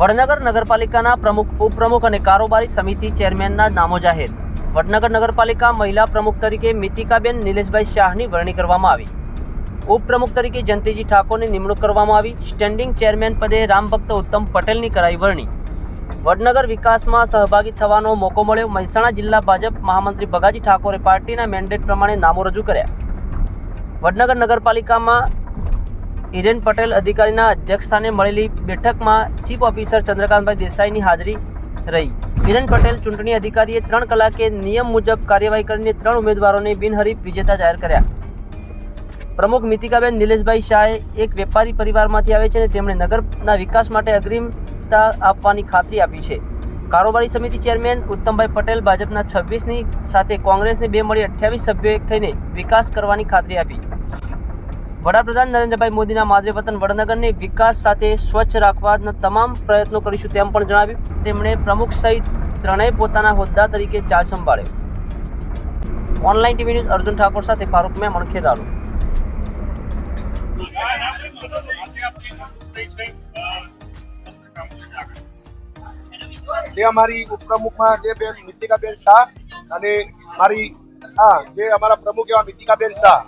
વડનગર નગરપાલિકાના પ્રમુખ, ઉપપ્રમુખ અને કારોબારી સમિતિ ચેરમેનના નામો જાહેર. વડનગર નગરપાલિકા મહિલા પ્રમુખ તરીકે મિતિકાબેન નિલેશભાઈ શાહની વરણી કરવામાં આવી. ઉપપ્રમુખ તરીકે જયંતિજી ઠાકોરની નિમણૂક કરવામાં આવી. સ્ટેન્ડિંગ ચેરમેન પદે રામભક્ત ઉત્તમ પટેલની કરાઈ વરણી. વડનગર વિકાસમાં સહભાગી થવાનો મોકો મળ્યો. મહેસાણા જિલ્લા ભાજપ મહામંત્રી ભગાજી ઠાકોરે પાર્ટીના મેન્ડેટ પ્રમાણે નામો રજૂ કર્યા. વડનગર નગરપાલિકામાં હિરેન પટેલ અધિકારીના અધ્યક્ષસ્થાને મળેલી બેઠકમાં ચીફ ઓફિસર ચંદ્રકાંતભાઈ દેસાઈની હાજરી રહી. હિરેન પટેલ ચૂંટણી અધિકારીએ ત્રણ કલાકે નિયમ મુજબ કાર્યવાહી કરીને ત્રણ ઉમેદવારોને બિનહરીફ વિજેતા જાહેર કર્યા. પ્રમુખ મિતિકાબેન નિલેશભાઈ શાહે એક વેપારી પરિવારમાંથી આવે છે અને તેમણે નગરના વિકાસ માટે અગ્રિમતા આપવાની ખાતરી આપી છે. કારોબારી સમિતિ ચેરમેન ઉત્તમભાઈ પટેલ ભાજપના છવ્વીસની સાથે કોંગ્રેસને બે મળી અઠ્યાવીસ સભ્યો એક થઈને વિકાસ કરવાની ખાતરી આપી. વડાપ્રધાન નરેન્દ્રભાઈ મોદીના માદરે વતન વડનગરને વિકાસ સાથે સ્વચ્છ રાખવાના તમામ પ્રયત્નો કરીશું તેમ પણ જણાવ્યું. તેમણે પ્રમુખ સહિત ત્રણેય પોતાના હોદ્દા તરીકે ચાર્જ સંભાળ્યો. Online TV news Arjun Thakor સાથે ફારૂક મેમણ ખેરાલુ જે અમારી ઉપપ્રમુખમાં જે બેન મિતિકાબેન શાહ અને મારી, હા, જે અમારા પ્રમુખ એવા મિતિકાબેન શાહ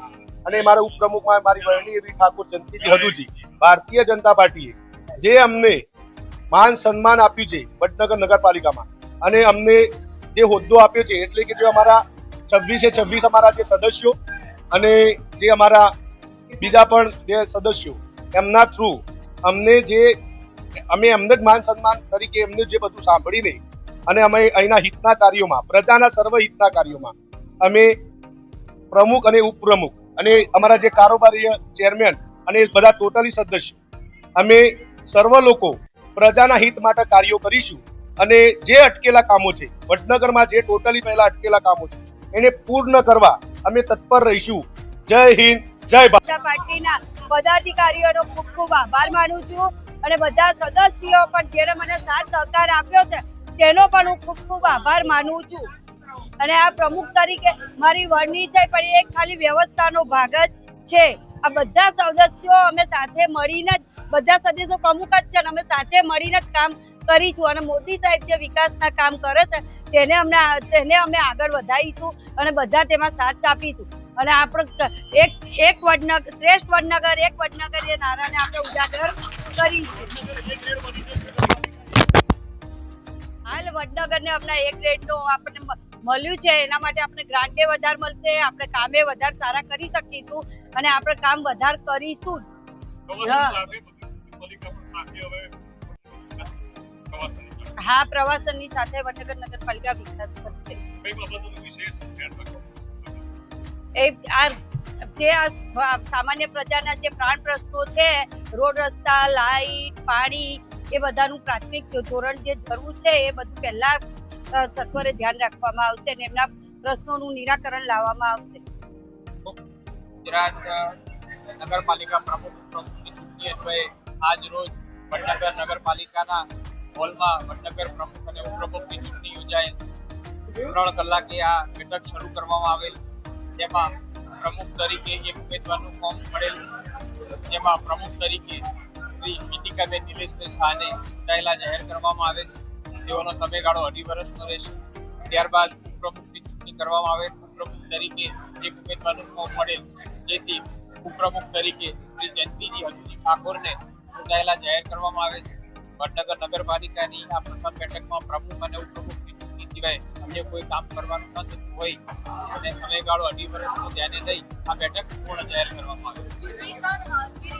અને મારા ઉપપ્રમુખમાં મારી વહેણી એવી ઠાકોર જનતીજી હદુજી ભારતીય જનતા પાર્ટીએ, જે અમને માન સન્માન આપ્યું છે વડનગર નગરપાલિકામાં, અને અમને જે હોદ્દો આપ્યો છે, એટલે કે જે અમારા છવ્વીસે છવ્વીસ અમારા જે સદસ્યો અને જે અમારા બીજા પણ જે સદસ્યો, એમના થ્રુ અમને જે, અમે એમને જ માન સન્માન તરીકે એમને જે બધું સાંભળીને અને અમે અહીંના હિતના કાર્યોમાં, પ્રજાના સર્વ હિતના કાર્યોમાં, અમે પ્રમુખ અને ઉપપ્રમુખ અને અમારા જે કારોબારી ચેરમેન અને બધા ટોટલી સદસ્ય, અમે સર્વ લોકો પ્રજાના હિત માટે કાર્યો કરીશું અને જે અટકેલા કામો છે, વડનગરમાં જે ટોટલી પહેલા અટકેલા કામો છે, એને પૂર્ણ કરવા અમે તત્પર રહીશું. જય હિન્દ, જય ભારત. પાર્ટીના પદાધિકારીઓનો ખૂબ ખૂબ આભાર માનું છું અને બધા સદસ્યો પણ જેને મને સાથ સહકાર આપ્યો છે, તેનો પણ હું ખૂબ ખૂબ આભાર માનું છું. અને આ પ્રમુખ તરીકે મારી વરણી થઈ, પણ એક ખાલી વ્યવસ્થાનો ભાગ જ છે. આ બધા સદસ્યો અમે સાથે મળીને જ, બધા સદસ્યો પ્રમુખ જ છે અને અમે સાથે મળીને જ કામ કરીશું. અને મોદી સાહેબ જે વિકાસના કામ કરે છે, તેને અમને તેને અમે આગળ વધારીશું અને બધા તેમાં સાથ આપીશું. અને આપણે એક એક વડનગર, શ્રેષ્ઠ વડનગર, એક વડનગર એ નારાને આપણે ઉજાગર કરીશું. હાલ વડનગરને હમણાં એક ગ્રેડનું આપણને મળ્યું છે. એના માટે આપણે ગ્રાન્ટે વધારે મળશે આપણે કામે વધારે સારા કરી શકીશું અને આપણે કામ વધારે કરીશું. હા. હા પ્રવાસનની સાથે વડનગર નગરપાલિકા વિકાસ કરશે. એ આ જે સામાન્ય પ્રજાના જે પ્રાણ પ્રશ્નો છે રોડ રસ્તા લાઈટ પાણી એ બધાનું પ્રાથમિક ધોરણ જે જરૂર છે એ બધું પહેલા સત્વરે ધ્યાન રાખવામાં આવશે અને એમના પ્રશ્નોનું નિરાકરણ લાવવામાં આવશે. ગુજરાત નગરપાલિકા પ્રમુખ પ્રમુખની ચૂંટણી અન્વયે આજ રોજ વડનગર નગરપાલિકાના હોલમાં વડનગર પ્રમુખ અને ઉપપ્રમુખની ચૂંટણી યોજાયેલ. ત્રણ કલાકે આ બેઠક શરૂ કરવામાં આવેલ. જેમાં પ્રમુખ તરીકે એક ઉમેદવારનું ફોર્મ મળેલું. જેમાં પ્રમુખ તરીકે શ્રી મિતિકાબેન નિલેશભાઈ શાહને ચૂંટાયેલા જાહેર કરવામાં આવે છે. તેઓનો સમયગાળો અઢી વર્ષનો રહેશે. ત્યારબાદ ઉપપ્રમુખની ચૂંટણી કરવામાં આવે. ઉપપ્રમુખ તરીકે એક ઉમેદવારનું ફોર્મ મળેલ જેથી ઉપપ્રમુખ તરીકે શ્રી જયંતિજી હજુજી ઠાકોરને ચૂંટાયેલા જાહેર કરવામાં આવે છે. વડનગર નગરપાલિકાની આ પ્રથમ બેઠકમાં પ્રમુખ અને ઉપપ્રમુખની ચૂંટણી સિવાય અન્ય કોઈ કામ કરવાનું ન થતું હોય અને સમયગાળો અઢી વર્ષનો ધ્યાને લઈ આ બેઠક પૂર્ણ જાહેર કરવામાં આવે. છે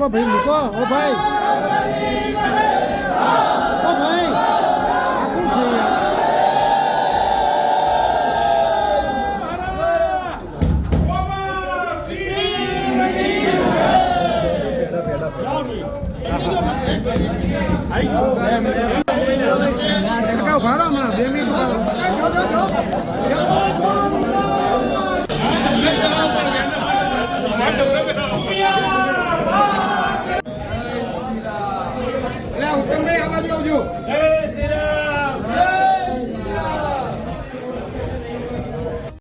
મૂકો ભાઈ મૂકો. ઓ ભાઈ. ઓ ભાઈ. આખું બે મિનિટ